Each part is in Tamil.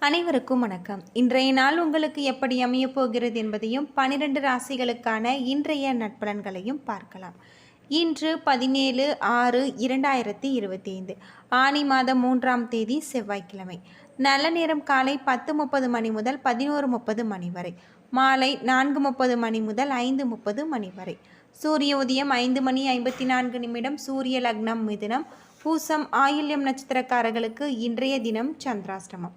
அனைவருக்கும் வணக்கம். இன்றைய நாள் உங்களுக்கு எப்படி அமையப் போகிறது என்பதையும் பனிரெண்டு ராசிகளுக்கான இன்றைய நட்பலன்களையும் பார்க்கலாம். இன்று பதினேழு ஆறு இரண்டாயிரத்தி இருபத்தி ஐந்து ஆனி மாதம் மூன்றாம் தேதி செவ்வாய்க்கிழமை. நல்ல நேரம் காலை பத்து முப்பது மணி முதல் பதினோரு முப்பது மணி வரை. மாலை நான்கு முப்பது மணி முதல் ஐந்து முப்பது மணி வரை. சூரிய உதயம் ஐந்து மணி ஐம்பத்தி நான்கு நிமிடம் சூரிய லக்னம் மிதுனம். பூசம் ஆயில்யம் நட்சத்திரக்காரர்களுக்கு இன்றைய தினம் சந்திராஷ்டமம்.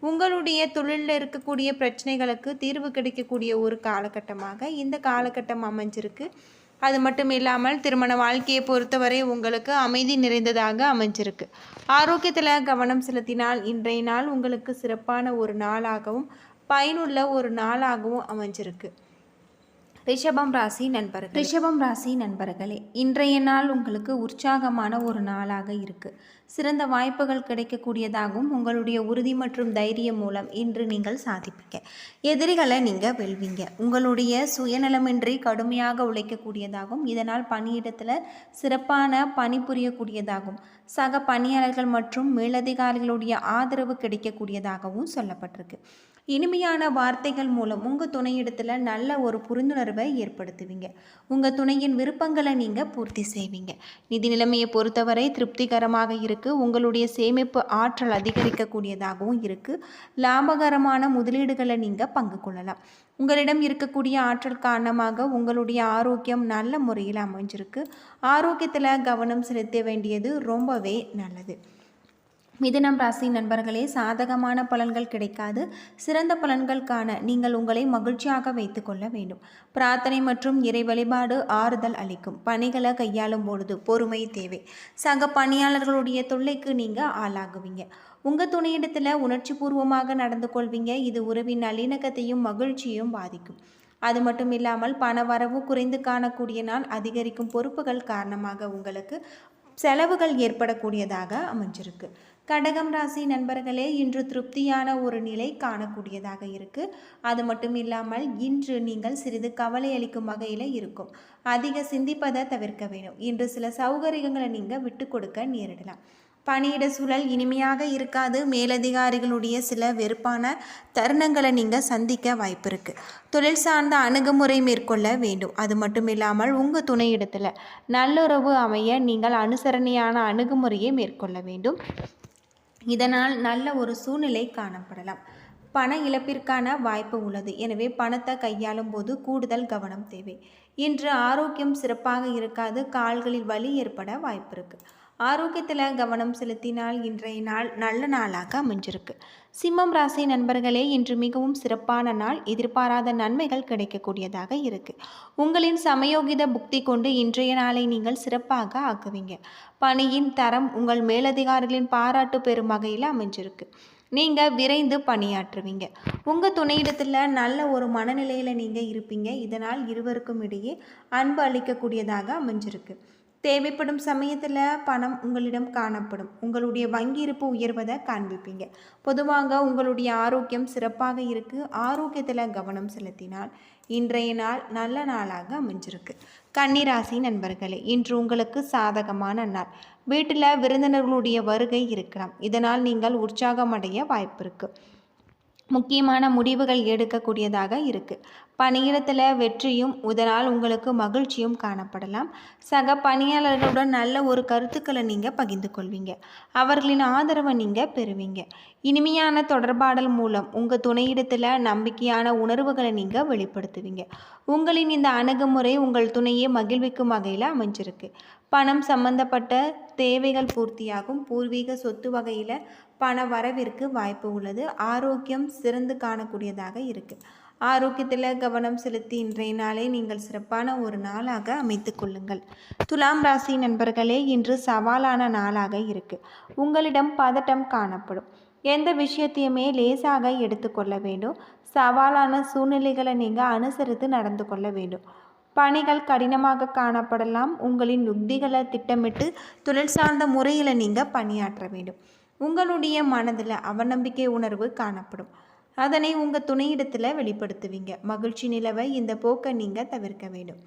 உங்களுடைய தொழிலில் இருக்கக்கூடிய பிரச்சனைகளுக்கு தீர்வு கிடைக்கக்கூடிய ஒரு காலகட்டமாக இந்த காலகட்டம் அமைஞ்சிருக்கு. அது மட்டும் இல்லாமல் திருமண வாழ்க்கையை பொறுத்தவரை உங்களுக்கு அமைதி நிறைந்ததாக அமைஞ்சிருக்கு. ஆரோக்கியத்தில் கவனம் செலுத்தினால் இன்றைய நாள் உங்களுக்கு சிறப்பான ஒரு நாளாகவும் பயனுள்ள ஒரு நாளாகவும் அமைஞ்சிருக்கு. ரிஷபம் ராசி நண்பர்கள். ரிஷபம் ராசி நண்பர்களே இன்றைய நாள் உங்களுக்கு உற்சாகமான ஒரு நாளாக இருக்கு. சிறந்த வாய்ப்புகள் கிடைக்கக்கூடியதாகவும் உங்களுடைய உறுதி மற்றும் தைரியம் மூலம் இன்று நீங்கள் சாதிப்பீங்க. எதிரிகளை நீங்கள் வெல்வீங்க. உங்களுடைய சுயநலமின்றி கடுமையாக உழைக்கக்கூடியதாகவும் இதனால் பணியிடத்தில் சிறப்பான பணிபுரியக்கூடியதாகும் சக பணியாளர்கள் மற்றும் மேலதிகாரிகளுடைய ஆதரவு கிடைக்கக்கூடியதாகவும் சொல்லப்பட்டிருக்கு. இனிமையான வார்த்தைகள் மூலம் உங்கள் துணையிடத்தில் நல்ல ஒரு புரிந்துணர்வை ஏற்படுத்துவீங்க. உங்கள் துணையின் விருப்பங்களை நீங்கள் பூர்த்தி செய்வீங்க. நிதி நிலைமையை பொறுத்தவரை திருப்திகரமாக இருக்குது உங்களுடைய சேமிப்பு ஆற்றல் அதிகரிக்கக்கூடியதாகவும் இருக்குது லாபகரமான முதலீடுகளை நீங்கள் பங்கு கொள்ளலாம். உங்களிடம் இருக்கக்கூடிய ஆற்றல் காரணமாக உங்களுடைய ஆரோக்கியம் நல்ல முறையில் அமைஞ்சிருக்கு. ஆரோக்கியத்தில் கவனம் செலுத்த வேண்டியது ரொம்பவே நல்லது. மிதுனம் ராசி நண்பர்களே சாதகமான பலன்கள் கிடைக்காது. சிறந்த பலன்கள் காண நீங்கள் உங்களை மகிழ்ச்சியாக வைத்துக்கொள்ள வேண்டும். பிரார்த்தனை மற்றும் இறை வழிபாடு ஆறுதல் அளிக்கும். பணிகளை கையாளும் பொழுது பொறுமை தேவை. சக பணியாளர்களுடைய தொல்லைக்கு நீங்கள் ஆளாகுவீங்க. உங்கள் துணையிடத்தில் உணர்ச்சி பூர்வமாக நடந்து கொள்வீங்க. இது உறவின் நல்லிணக்கத்தையும் மகிழ்ச்சியும் பாதிக்கும். அது மட்டும் இல்லாமல் பண வரவு குறைந்து காணக்கூடிய நாள் அதிகரிக்கும் பொறுப்புகள் காரணமாக உங்களுக்கு செலவுகள் ஏற்படக்கூடியதாக அமைஞ்சிருக்கு. கடகம் ராசி நண்பர்களே இன்று திருப்தியான ஒரு நிலை காணக்கூடியதாக இருக்கு. அது மட்டும் இல்லாமல் இன்று நீங்கள் சிறிது கவலை அளிக்கும் வகையில் இருக்கும். அதிக சிந்திப்பதை தவிர்க்க வேண்டும் இன்று சில சௌகரியங்களை நீங்கள் விட்டு கொடுக்க நேரிடலாம். பணியிட சூழல் இனிமையாக இருக்காது. மேலதிகாரிகளுடைய சில வெறுப்பான தருணங்களை நீங்கள் சந்திக்க வாய்ப்பு இருக்குது தொழில் சார்ந்த அணுகுமுறை மேற்கொள்ள வேண்டும். அது மட்டும் இல்லாமல் உங்கள் துணையிடத்தில் நல்லுறவு அமைய நீங்கள் அனுசரணையான அணுகுமுறையை மேற்கொள்ள வேண்டும். இதனால் நல்ல ஒரு சூழ்நிலை காணப்படலாம். பண இழப்பிற்கான வாய்ப்பு உள்ளது. எனவே பணத்தை கையாளும் போது கூடுதல் கவனம் தேவை. இன்று ஆரோக்கியம் சிறப்பாக இருக்காது. கால்களில் வலி ஏற்பட வாய்ப்பு இருக்குது ஆரோக்கியத்தில் கவனம் செலுத்தினால் இன்றைய நாள் நல்ல நாளாக அமைஞ்சிருக்கு. சிம்மம் ராசி நண்பர்களே இன்று மிகவும் சிறப்பான நாள். எதிர்பாராத நன்மைகள் கிடைக்கக்கூடியதாக இருக்குது உங்களின் சமயோகித புக்தி கொண்டு இன்றைய நாளை நீங்கள் சிறப்பாக ஆக்குவீங்க. பணியின் தரம் உங்கள் மேலதிகாரிகளின் பாராட்டு பெறும் வகையில் அமைஞ்சிருக்கு. நீங்கள் விரைந்து பணியாற்றுவீங்க. உங்கள் துணையிடத்தில் நல்ல ஒரு மனநிலையில் நீங்கள் இருப்பீங்க. இதனால் இருவருக்கும் இடையே அன்பு அளிக்கக்கூடியதாக அமைஞ்சிருக்கு. தேவைப்படும் சமயத்தில் பணம் உங்களிடம் காணப்படும். உங்களுடைய வங்கி இருப்பு உயர்வதை காண்பிப்பீங்க. பொதுவாக உங்களுடைய ஆரோக்கியம் சிறப்பாக இருக்குது ஆரோக்கியத்தில் கவனம் செலுத்தினால் இன்றைய நாள் நல்ல நாளாக அமைஞ்சிருக்கு. கன்னிராசி நண்பர்களே இன்று உங்களுக்கு சாதகமான நாள். வீட்டில் விருந்தினர்களுடைய வருகை இருக்கலாம். இதனால் நீங்கள் உற்சாகமடைய வாய்ப்பு இருக்குது முக்கியமான முடிவுகள் எடுக்கக்கூடியதாக இருக்குது பணியிடத்தில் வெற்றியும் இதனால் உங்களுக்கு மகிழ்ச்சியும் காணப்படலாம். சக பணியாளர்களுடன் நல்ல ஒரு கருத்துக்களை நீங்கள் பகிர்ந்து கொள்வீங்க. அவர்களின் ஆதரவை நீங்கள் பெறுவீங்க. இனிமையான தொடர்பாடல் மூலம் உங்கள் துணையிடத்தில் நம்பிக்கையான உணர்வுகளை நீங்கள் வெளிப்படுத்துவீங்க. உங்களின் இந்த அணுகுமுறை உங்கள் துணையை மகிழ்விக்கும் வகையில் அமைஞ்சிருக்கு. பணம் சம்பந்தப்பட்ட தேவைகள் பூர்த்தியாகும். பூர்வீக சொத்து வகையில் பண வரவிற்கு வாய்ப்பு உள்ளது. ஆரோக்கியம் சிறந்து காணக்கூடியதாக இருக்குது ஆரோக்கியத்தில் கவனம் செலுத்தி இன்றைய நாளை நீங்கள் சிறப்பான ஒரு நாளாக அமைத்து கொள்ளுங்கள். துலாம் ராசி நண்பர்களே இன்று சவாலான நாளாக இருக்குது உங்களிடம் பதட்டம் காணப்படும். எந்த விஷயத்தையுமே லேசாக எடுத்துக்கொள்ள வேண்டும். சவாலான சூழ்நிலைகளை நீங்கள் அனுசரித்து நடந்து கொள்ள வேண்டும். பணிகள் கடினமாக காணப்படலாம். உங்களின் யுக்திகளை திட்டமிட்டு தொழில் சார்ந்த முறையில் நீங்கள் பணியாற்ற வேண்டும். உங்களுடைய மனதில் அவநம்பிக்கை உணர்வு காணப்படும். அதனை உங்கள் துணையிடத்தில் வெளிப்படுத்துவீங்க. மகிழ்ச்சி நிலவை இந்த போக்கை நீங்கள் தவிர்க்க வேண்டும்.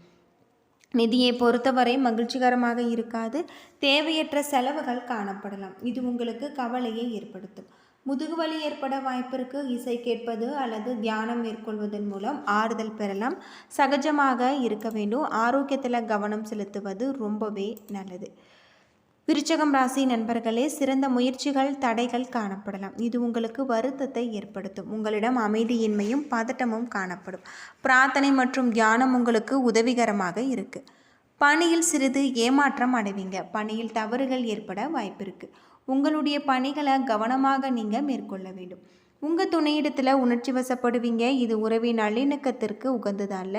நிதியை பொறுத்தவரை மகிழ்ச்சிகரமாக இருக்காது. தேவையற்ற செலவுகள் காணப்படலாம். இது உங்களுக்கு கவலையை ஏற்படுத்தும். முதுகுவலி ஏற்பட வாய்ப்பிற்கு இசை கேட்பது அல்லது தியானம் மேற்கொள்வதன் மூலம் ஆறுதல் பெறலாம். சகஜமாக இருக்க வேண்டும். ஆரோக்கியத்தில் கவனம் செலுத்துவது ரொம்பவே நல்லது. விருச்சகம் ராசி நண்பர்களே சிறந்த முயற்சிகள் தடைகள் காணப்படலாம். இது உங்களுக்கு வருத்தத்தை ஏற்படுத்தும். உங்களிடம் அமைதியின்மையும் பதட்டமும் காணப்படும். பிரார்த்தனை மற்றும் தியானம் உங்களுக்கு உதவிகரமாக இருக்குது பணியில் சிறிது ஏமாற்றம் அடைவீங்க. பணியில் தவறுகள் ஏற்பட வாய்ப்பு இருக்குது உங்களுடைய பணிகளை கவனமாக நீங்கள் மேற்கொள்ள வேண்டும். உங்கள் துணையிடத்தில் உணர்ச்சி வசப்படுவீங்க. இது உறவின் நல்லிணக்கத்திற்கு உகந்ததல்ல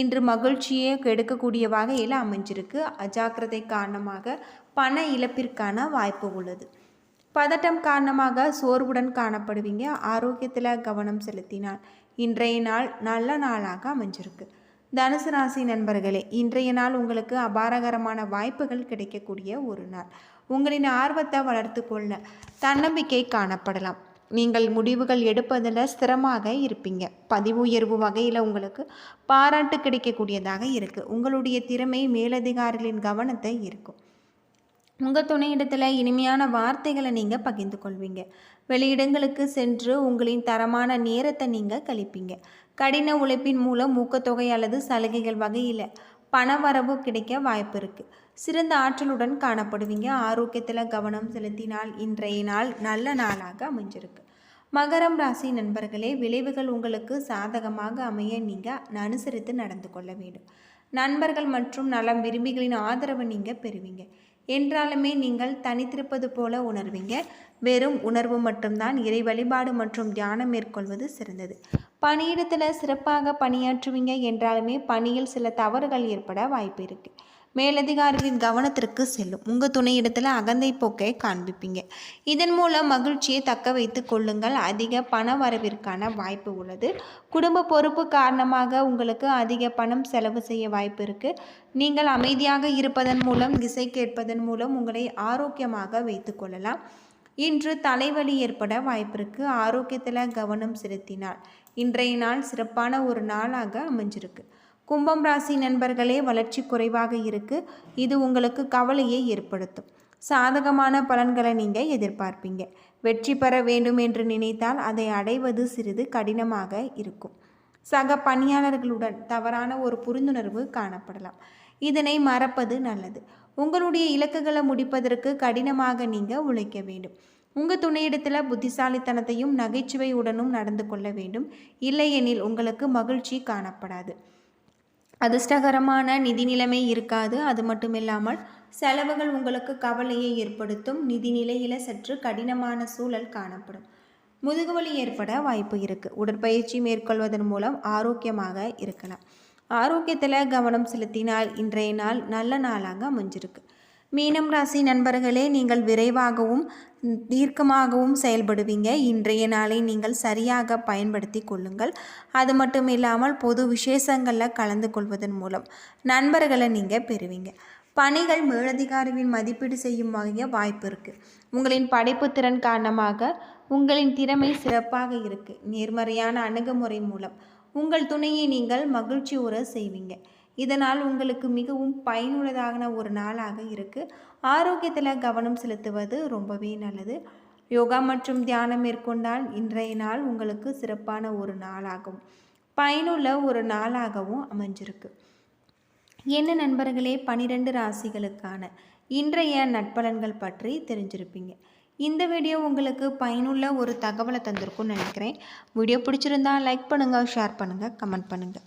இன்று மகிழ்ச்சியை கெடுக்கக்கூடிய வகையில் அமைஞ்சிருக்கு. அஜாக்கிரதை காரணமாக பண இழப்பிற்கான வாய்ப்பு உள்ளது. பதட்டம் காரணமாக சோர்வுடன் காணப்படுவீங்க. ஆரோக்கியத்தில் கவனம் செலுத்தினால் இன்றைய நாள் நல்ல நாளாக அமைஞ்சிருக்கு. தனுசு ராசி நண்பர்களே இன்றைய நாள் உங்களுக்கு அபாரகரமான வாய்ப்புகள் கிடைக்கக்கூடிய ஒரு நாள். உங்களின் ஆர்வத்தை வளர்த்து கொள்ள தன்னம்பிக்கை காணப்படலாம். நீங்கள் முடிவுகள் எடுப்பதில் ஸ்திரமாக இருப்பீங்க. பதிவு உயர்வு வகையில் உங்களுக்கு பாராட்டு கிடைக்கக்கூடியதாக இருக்குது உங்களுடைய திறமை மேலதிகாரிகளின் கவனத்தை இருக்கும் உங்கள் துணையிடத்தில் இனிமையான வார்த்தைகளை நீங்கள் பகிர்ந்து கொள்வீங்க. வெளியிடங்களுக்கு சென்று உங்களின் தரமான நேரத்தை நீங்கள் கழிப்பீங்க. கடின உழைப்பின் மூலம் ஊக்கத்தொகை அல்லது சலுகைகள் வகையில் பண வரவு கிடைக்க வாய்ப்பு இருக்குது சிறந்த ஆற்றலுடன் காணப்படுவீங்க. ஆரோக்கியத்தில் கவனம் செலுத்தினால் இன்றைய நாள் நல்ல நாளாக அமைஞ்சிருக்கு. மகரம் ராசி நண்பர்களே விளைவுகள் உங்களுக்கு சாதகமாக அமைய நீங்கள் அனுசரித்து நடந்து கொள்ள வேண்டும். நண்பர்கள் மற்றும் நலம் விரும்பிகளின் ஆதரவை நீங்கள் பெறுவீங்க. என்றாலுமே நீங்கள் தனித்திருப்பது போல உணர்வீங்க. வெறும் உணர்வு மட்டும்தான் இறை வழிபாடு மற்றும் தியானம் மேற்கொள்வது சிறந்தது. பணியிடத்தில் சிறப்பாக பணியாற்றுவீங்க என்றாலுமே பணியில் சில தவறுகள் ஏற்பட வாய்ப்பு இருக்குது மேலதிகாரிகளின் கவனத்திற்கு செல்லும். உங்கள் துணையிடத்தில் அகந்தை போக்கை காண்பிப்பீங்க. இதன் மூலம் மகிழ்ச்சியை தக்க வைத்து கொள்ளுங்கள். அதிக பண வரவிற்கான வாய்ப்பு உள்ளது. குடும்ப பொறுப்பு காரணமாக உங்களுக்கு அதிக பணம் செலவு செய்ய வாய்ப்பு இருக்குது நீங்கள் அமைதியாக இருப்பதன் மூலம் இசை கேட்பதன் மூலம் உங்களை ஆரோக்கியமாக வைத்து கொள்ளலாம். இன்று தலைவலி ஏற்பட வாய்ப்பிருக்கு ஆரோக்கியத்தில் கவனம் செலுத்தினால் இன்றைய நாள் சிறப்பான ஒரு நாளாக அமைஞ்சிருக்கு. கும்பம் ராசி நண்பர்களே வளர்ச்சி குறைவாக இருக்குது இது உங்களுக்கு கவலையை ஏற்படுத்தும். சாதகமான பலன்களை நீங்கள் எதிர்பார்ப்பீங்க. வெற்றி பெற வேண்டும் என்று நினைத்தால் அதை அடைவது சிறிது கடினமாக இருக்கும். சக பணியாளர்களுடன் தவறான ஒரு புரிந்துணர்வு காணப்படலாம். இதனை மறப்பது நல்லது. உங்களுடைய இலக்குகளை முடிப்பதற்கு கடினமாக நீங்கள் உழைக்க வேண்டும். உங்கள் துணையிடத்தில் புத்திசாலித்தனத்தையும் நகைச்சுவையுடனும் நடந்து கொள்ள வேண்டும். இல்லையெனில் உங்களுக்கு மகிழ்ச்சி காணப்படாது. அதிர்ஷ்டகரமான நிதி நிலைமை இருக்காது. அது மட்டும் இல்லாமல் செலவுகள் உங்களுக்கு கவலையை ஏற்படுத்தும். நிதி நிலையில் சற்று கடினமான சூழல் காணப்படும். முதுகுவலி ஏற்பட வாய்ப்பு இருக்குது உடற்பயிற்சி மேற்கொள்வதன் மூலம் ஆரோக்கியமாக இருக்கலாம். ஆரோக்கியத்தில் கவனம் செலுத்தினால் இன்றைய நாள் நல்ல நாளாக அமைஞ்சிருக்கு. மீனம் ராசி நண்பர்களே நீங்கள் விரைவாகவும் தீர்க்கமாகவும் செயல்படுவீங்க. இன்றைய நாளை நீங்கள் சரியாக பயன்படுத்தி கொள்ளுங்கள். அது மட்டும் இல்லாமல் பொது விசேஷங்களில் கலந்து கொள்வதன் மூலம் நண்பர்களை நீங்கள் பெறுவீங்க. பணிகள் மேலதிகாரியின் மதிப்பீடு செய்யும் வகைய வாய்ப்பு இருக்குது உங்களின் படைப்பு திறன் காரணமாக உங்களின் திறமை சிறப்பாக இருக்குது நேர்மறையான அணுகுமுறை மூலம் உங்கள் துணையை நீங்கள் மகிழ்ச்சி உற செய்வீங்க. இதனால் உங்களுக்கு மிகவும் பயனுள்ளதான ஒரு நாளாக இருக்குது ஆரோக்கியத்தில் கவனம் செலுத்துவது ரொம்பவே நல்லது. யோகா மற்றும் தியானம் மேற்கொண்டால் இன்றைய நாள் உங்களுக்கு சிறப்பான ஒரு நாளாகும். பயனுள்ள ஒரு நாளாகவும் அமைஞ்சிருக்கு. என்ன நண்பர்களே? பனிரெண்டு ராசிகளுக்கான இன்றைய நட்பலன்கள் பற்றி தெரிஞ்சிருப்பீங்க. இந்த வீடியோ உங்களுக்கு பயனுள்ள ஒரு தகவலை தந்திருக்கும்னு நினைக்கிறேன். வீடியோ பிடிச்சிருந்தா லைக் பண்ணுங்கள் ஷேர் பண்ணுங்கள் கமெண்ட் பண்ணுங்கள்